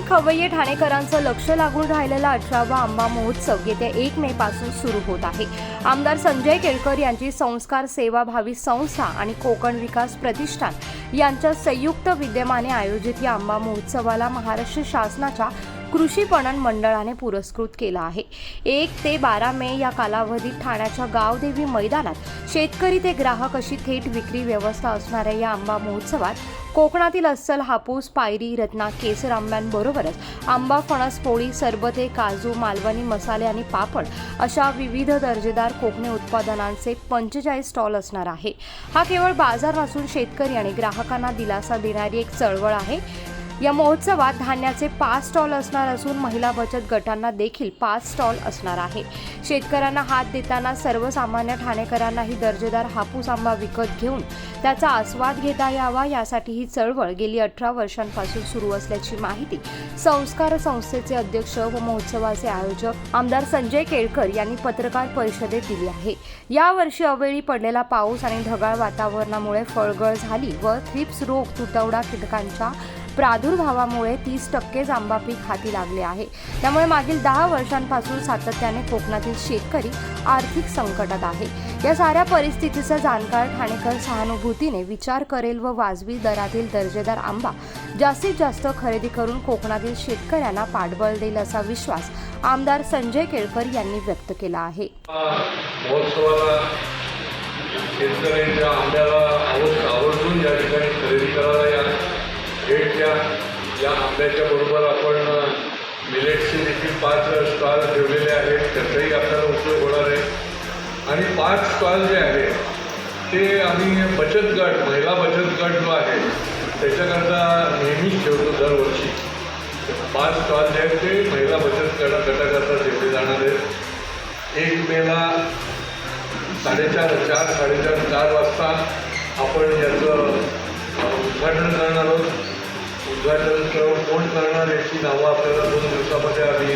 खवय्ये ठाणेकरांचं लक्ष लागून राहिलेला अठरावा आंबा महोत्सव येत्या एक मे पासून सुरू होत आहे. आमदार संजय केळकर यांची संस्कार सेवाभावी संस्था आणि कोकण विकास प्रतिष्ठान यांच्या संयुक्त विद्यमाने आयोजित या आंबा महोत्सवाला महाराष्ट्र शासनाच्या कृषी पणन मंडळाने पुरस्कृत केला आहे. एक ते बारा मे या कालावधीत ठाण्याच्या गावदेवी मैदानात शेतकरी ते ग्राहक अशी थेट विक्री व्यवस्था असणाऱ्या या आंबा महोत्सवात कोकणातील अस्सल हापूस पायरी रत्ना केसर आंब्यांबरोबरच आंबा फणस पोळी सरबते काजू मालवणी मसाले आणि पापड अशा विविध दर्जेदार कोकणी उत्पादनांचे पंचेचाळीस स्टॉल असणार आहे. हा केवळ बाजार नसून शेतकरी आणि ग्राहकांना दिलासा देणारी एक चळवळ आहे. या महोत्सवात धान्याचे पाच स्टॉल असणार असून महिला बचत गटांना देखील पाच स्टॉल असणार आहे. शेतकऱ्यांना हात देताना सर्वसामान्य ठाणेकरांनाही दर्जेदार हापूस आंबा विकत घेऊन त्याचा आस्वाद घेता यावा यासाठी ही चळवळ गेली अठरा वर्षांपासून सुरू असल्याची माहिती संस्कार संस्थेचे अध्यक्ष व महोत्सवाचे आयोजक आमदार संजय केळकर यांनी पत्रकार परिषदेत दिली आहे. यावर्षी अवेळी पडलेला पाऊस आणि ढगाळ वातावरणामुळे फळगळ झाली व थ्रिप्स रोग तुटवडा कीटकांच्या प्रादुर्भावामुळे तीस टक्के जांबा पीक हाती लागले आहे. त्यामुळे मागील दहा वर्षांपासून सातत्याने कोकणातील शेतकरी आर्थिक संकटात आहे. या साऱ्या परिस्थितीचा जाणकार ठाणेकर सहानुभूतीने विचार करेल व वाजवी दरातील दर्जेदार आंबा जास्तीत जास्त खरेदी करून कोकणातील शेतकऱ्यांना पाठबळ देईल असा विश्वास आमदार संजय केळकर यांनी व्यक्त केला आहे. या बरोबर आपण मिलेटचे देखील पाच स्टॉल ठेवलेले आहेत. त्याचाही आपल्याला उपयोग होणार आहे. आणि पाच स्टॉल जे आहेत ते आम्ही बचत गट महिला बचत गट जो आहे त्याच्याकरता नेहमीच ठेवतो दरवर्षी. पाच स्टॉल जे आहेत ते महिला बचत गट गटाकरता ठेवले जाणार आहेत. एक मेला साडेचार चार साडेचार चार वाजता आपण याचं आपल्याला दोन दिवसामध्ये आम्ही